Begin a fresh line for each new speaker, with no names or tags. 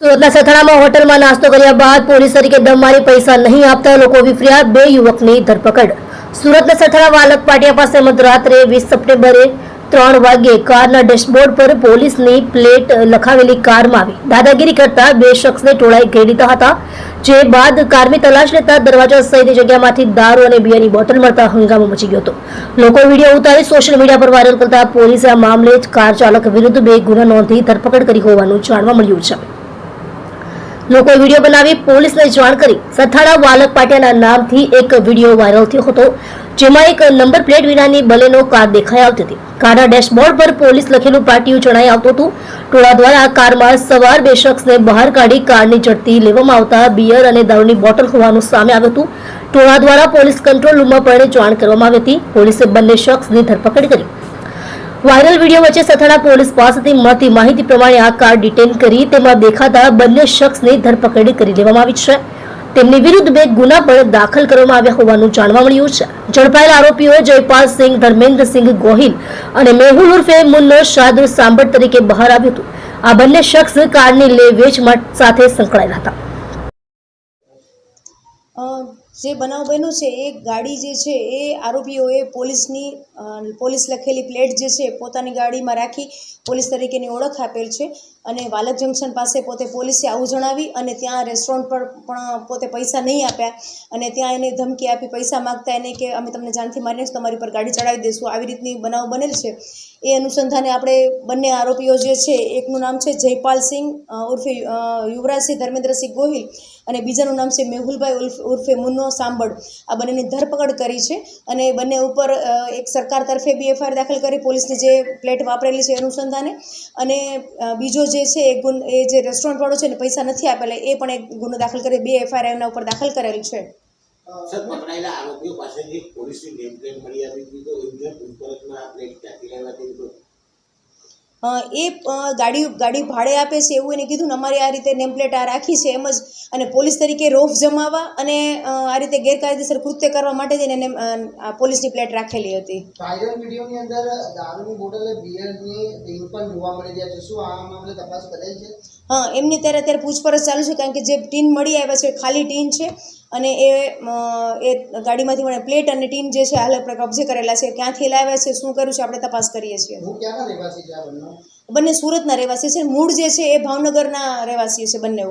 સુરતના સથાણામાં હોટલમાં નાસ્તો કર્યા બાદ પોલીસ તરીકે દમ મારી પૈસા નહીં આપતા લોકો વિફર્યા બે યુવકની ધરપકડ. સુરતના સથાણા વાલક પાટિયા પાસે મધરાત્રે વીસ સપ્ટેમ્બરે ત્રણ વાગ્યે કારના ડેશબોર્ડ પર પોલીસની પ્લેટ લખાવેલી કારમાં આવી. દાદાગીરી કરતા બે શખ્સને ટોળાઈ ઘેરી લીધા હતા, જે બાદ કારની તલાશ લેતા દરવાજા સહિતની જગ્યામાંથી દારૂ અને બિયરની બોટલ મળતા હંગામો મચી ગયો હતો. લોકો વીડિયો ઉતારી સોશિયલ મીડિયા પર વાયરલ કરતા પોલીસે આ મામલે જ કાર ચાલક વિરુદ્ધ બે ગુના નોંધી ધરપકડ કરી હોવાનું જાણવા મળ્યું છે. લોકોએ વીડિયો બનાવી પોલીસને જાણ કરી સથાણા વાલક પાટિયાના નામથી એક વીડિયો વાયરલ થયો હતો, જેમાં એક નંબર પ્લેટ વિનાની બલેનો કાર દેખાઈ આવતી હતી. કારના ડેશબોર્ડ પર પોલીસ લખેલું પાટિયું જણાઈ આવતું હતું. ટોળા દ્વારા કારમાં સવાર બે શખ્સને બહાર કાઢી કારની ઝડપી લેવામાં આવતા બિયર અને દારૂની બોટલ હોવાનું સામે આવ્યું હતું. ટોળા દ્વારા પોલીસ કંટ્રોલ રૂમમાં પણ જાણ કરવામાં આવી હતી. પોલીસે બંને શખ્સની ધરપકડ કરી. વાયરલ વીડિયો વચ્ચે સથાણા પોલીસ પાસેથી મળતી માહિતી પ્રમાણે આ કાર ડિટેન કરી તેમાં દેખાતા બંને શખ્સની ધરપકડ કરી લેવામાં આવી છે. તેમની વિરુદ્ધ બે ગુના પણ દાખલ કરવામાં આવ્યા હોવાનું જાણવા મળ્યું છે. ઝડપાયેલ આરોપીઓ જયપાલ સિંહ ધર્મેન્દ્રસિંહ ગોહિલ અને મેહુલ ઉર્ફે મુન્નો શાદુ સાંભળ તરીકે બહાર આવ્યું હતું. આ બંને શખ્સ કારની લે વેચ સાથે સંકળાયેલા હતા.
જે બનાવ બન્યો છે, એ ગાડી જે છે, એ આરોપીઓએ પોલીસની પોલીસ લખેલી પ્લેટ જે છે પોતાની ગાડીમાં રાખી પોલીસ તરીકેની ઓળખ આપેલ છે અને વાલક જંકશન પાસે પોતે પોલીસે આવું જણાવી અને ત્યાં રેસ્ટોરન્ટ પર પણ પોતે પૈસા નહીં આપ્યા અને ત્યાં એને ધમકી આપી, પૈસા માગતા એને કે અમે તમને જાનથી મારીને તમારી પર ગાડી ચડાવી દઈશું. આવી રીતની બનાવ બનેલ છે. એ અનુસંધાને આપણે બંને આરોપીઓ જે છે, એકનું નામ છે જયપાલ સિંહ ઉર્ફે યુવરાજસિંહ ધર્મેન્દ્રસિંહ ગોહિલ અને બીજાનું નામ છે મેહુલભાઈ ઉર્ફ મુન્નો સાંભળ. આ બંનેની ધરપકડ કરી છે અને બંને ઉપર એક સરકાર તરફે બી એફઆઈઆર દાખલ કરી, પોલીસની જે પ્લેટ વાપરેલી છે અનુસંધાને. અને બીજો જે છે એ ગુન, એ જે રેસ્ટોરન્ટવાળો છે ને પૈસા નથી આપેલા, એ પણ એક ગુનો દાખલ કરી, બે એફઆઈઆર એમના ઉપર દાખલ કરેલ છે.
સર, પકડાયેલા આરોપીઓ પાસેથી પોલીસની નેમ મળી આવી હતી. તો એમને પૂછપરછમાં પ્લેટ ક્યાંથી લાવ્યા હતી
એ ગાડી ગાડી ભાડે આપે છે એવું એને કીધું ને, અમારી આ રીતે નેમ પ્લેટ આ રાખી છે, એમ જ અને પોલીસ તરીકે રોફ જમાવવા અને આ રીતે ગેરકાયદેસર કૃત્ય કરવા માટે જ એને પોલીસની પ્લેટ રાખેલી હતી.
વાયરલ વિડીયોની અંદર દારૂની બોટલ બિયરની રિંગ પણ જોવા મળી રહ્યા છે. શું આ મામલે તપાસ કરેલ છે?
હા એમની ત્યારે અત્યારે પૂછપરછ ચાલુ છે કારણ કે જે ટીન મળી આવ્યા છે ખાલી ટીન છે અને એ એ ગાડીમાંથી મને પ્લેટ અને ટીન જે છે હાલ આપણે કબજે કરેલા છે. ક્યાંથી લાવ્યા છે શું કર્યું છે આપણે તપાસ કરીએ છીએ. બંને? સુરતના રહેવાસી છે. મૂળ જે છે એ ભાવનગરના રહેવાસી છે બંને